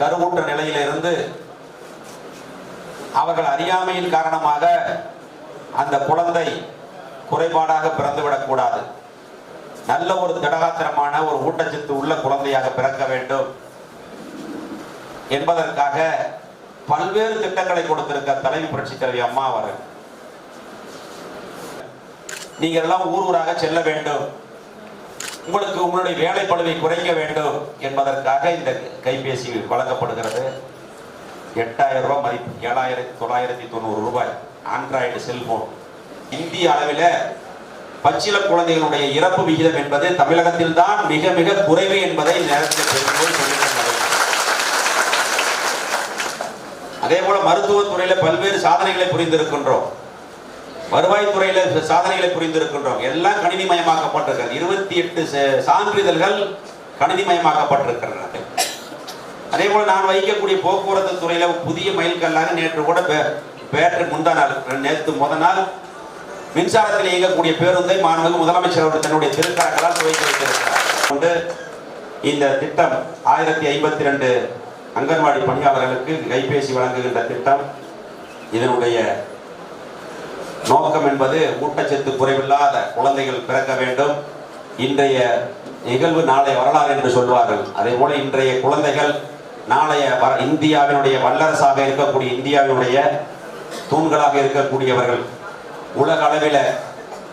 கருவூட்ட நிலையிலிருந்து அவர்கள் அறியாமையின் காரணமாக அந்த குழந்தை குறைபாடாக பிறந்துவிடக்கூடாது நல்ல ஒரு திடகாத்திரமான ஒரு ஊட்டச்சத்து உள்ள குழந்தையாக பிறக்க வேண்டும். என்பதற்காக பல்வேறு திட்டங்களை கொடுத்திருக்க தலைமை புரட்சி தலைவி அம்மா அவர்கள். நீங்கள் எல்லாம் ஊர் ஊராக செல்ல வேண்டும். உங்களுக்கு உங்களுடைய வேலை குறைக்க வேண்டும் என்பதற்காக இந்த கைபேசி வழங்கப்படுகிறது. எட்டாயிரம் ரூபாய் மதிப்பு. ஏழாயிரத்தி தொள்ளாயிரத்தி தொண்ணூறு ரூபாய். Android cellphone. இந்திய அளவில் பச்சில குழந்தைகளுடைய இறப்பு விகிதம் என்பது தமிழகத்தில் தான் மிக மிக குறைவு என்பதை நேரத்தில் அதே போல மருத்துவத்துறையில பல்வேறு சாதனைகளை புரிந்திருக்கின்றோம். வருவாய்த்துறையில் சாதனைகளை புரிந்திருக்கின்றோம். எல்லாம் கணினிமயமாக்கப்பட்டிருக்கிறது. இருபத்தி எட்டு சான்றிதழ்கள் கணினிமயமாக்கப்பட்டிருக்கின்றன. அதே போல நான் வைக்கக்கூடிய போக்குவரத்து துறையில புதிய மைல்கல்லாக நேற்று கூட பே- பேட்டரி முந்தா நாள் நேற்று முத நாள் மின்சாரத்தில் இயங்கக்கூடிய பேருந்தை மாண்புமிகு முதலமைச்சர் அவர்கள் தன்னுடைய திருக்கரங்களால் துவக்கி வைத்திருக்கிறார். கொண்டு இந்த திட்டம் ஆயிரத்தி ஐம்பத்தி ரெண்டு அங்கன்வாடி பணியாளர்களுக்கு கைபேசி வழங்குகின்ற திட்டம் இதனுடைய நோக்கம் என்பது ஊட்டச்சத்து குறைவில்லாத குழந்தைகள் பிறக்க வேண்டும். இன்றைய நிகழ்வு நாளை வரலாறு என்று சொல்வார்கள். அதே போல இன்றைய குழந்தைகள் நாளைய வர- இந்தியாவினுடைய வல்லரசாக இருக்கக்கூடிய இந்தியாவினுடைய தூண்களாக இருக்கக்கூடியவர்கள் உலக அளவில்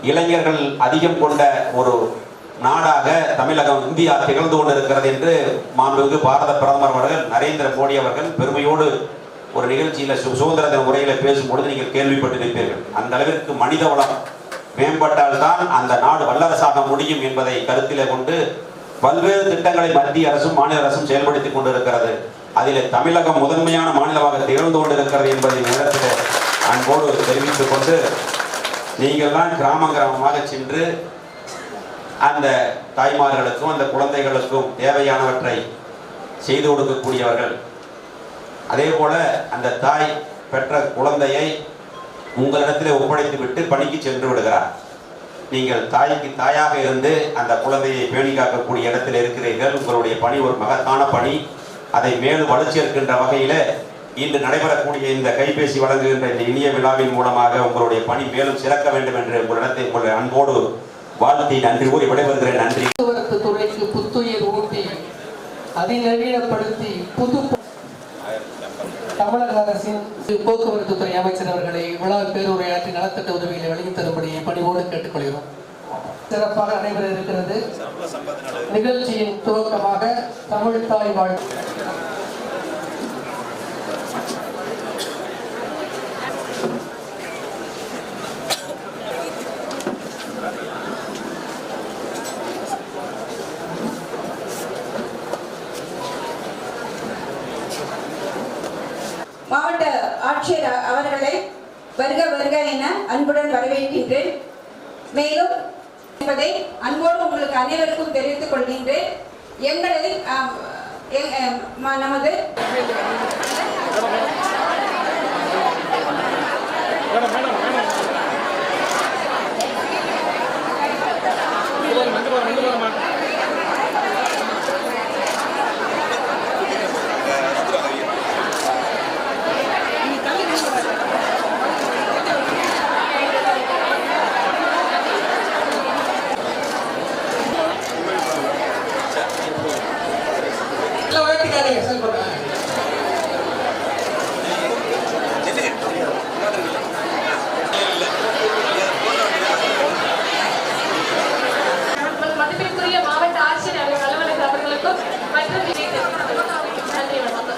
இளைஞர்கள் அதிகம் கொண்ட ஒரு நாடாக தமிழகம் இந்தியா திகழ்ந்து கொண்டிருக்கிறது என்று மாண்புமிகு பாரத பிரதமர் அவர்கள் நரேந்திர மோடி அவர்கள் பெருமையோடு ஒரு நிகழ்ச்சியில் சுதந்திர தின உரையில பேசும்பொழுது நீங்கள் கேள்விப்பட்டிருப்பீர்கள். அந்த அளவிற்கு மனித வளம் மேம்பட்டால்தான் அந்த நாடு வல்லரசாக முடியும் என்பதை கருத்தில் கொண்டு பல்வேறு திட்டங்களை மத்திய அரசும் மாநில அரசும் செயல்படுத்திக் கொண்டிருக்கிறது. அதில் தமிழகம் முதன்மையான மாநிலமாக திகழ்ந்து கொண்டிருக்கிறது என்பதை நேரத்தில் அன்போடு தெரிவித்துக் கொண்டு நீங்கள் தான் கிராம கிராமமாக சென்று அந்த தாய்மார்களுக்கும் அந்த குழந்தைகளுக்கும் தேவையானவற்றை செய்து கொடுக்கக்கூடியவர்கள். அதே போல அந்த தாய் பெற்ற குழந்தையை உங்களிடத்தில் ஒப்படைத்து விட்டு பணிக்கு சென்று விடுகிறார். நீங்கள் தாய்க்கு தாயாக இருந்து அந்த குழந்தையை பேணி காக்கக்கூடிய இடத்தில் இருக்கிறீர்கள். உங்களுடைய பணி ஒரு மகத்தான பணி. அதை மேலும் வளர்ச்சி இருக்கின்ற வகையில் இன்று நடைபெறக்கூடிய இந்த கைபேசி வழங்குகின்ற இந்த இனிய விழாவின் மூலமாக உங்களுடைய பணி மேலும் சிறக்க வேண்டும் என்று உங்களிடத்தை உங்களுடைய அன்போடு வாழ்த்தி நன்றி கூறி விடைபெறுகிறேன். நன்றி. துறைக்கு புத்துயிர் ஊட்டி அதிநவீனப்படுத்தி புது தமிழக அரசின் போக்குவரத்து துறை அமைச்சர் அவர்களை விழா பேருரையாற்றி நலத்திட்ட உதவிகளை வழங்கி தரும்படி பணிவோடு கேட்டுக்கொள்கிறோம். சிறப்பாக நடைபெற இருக்கிறது. நிகழ்ச்சியின் துவக்கமாக தமிழ் தாய் வாழ் ஆட்சியர் அவர்களை வருக வருக என அன்புடன் வரவேற்கின்றேன். மேலும் என்பதை அன்போடு உங்களுக்கு அனைவருக்கும் தெரிவித்துக் கொள்கின்றேன். எங்களை நமது மேடம் மேடம்.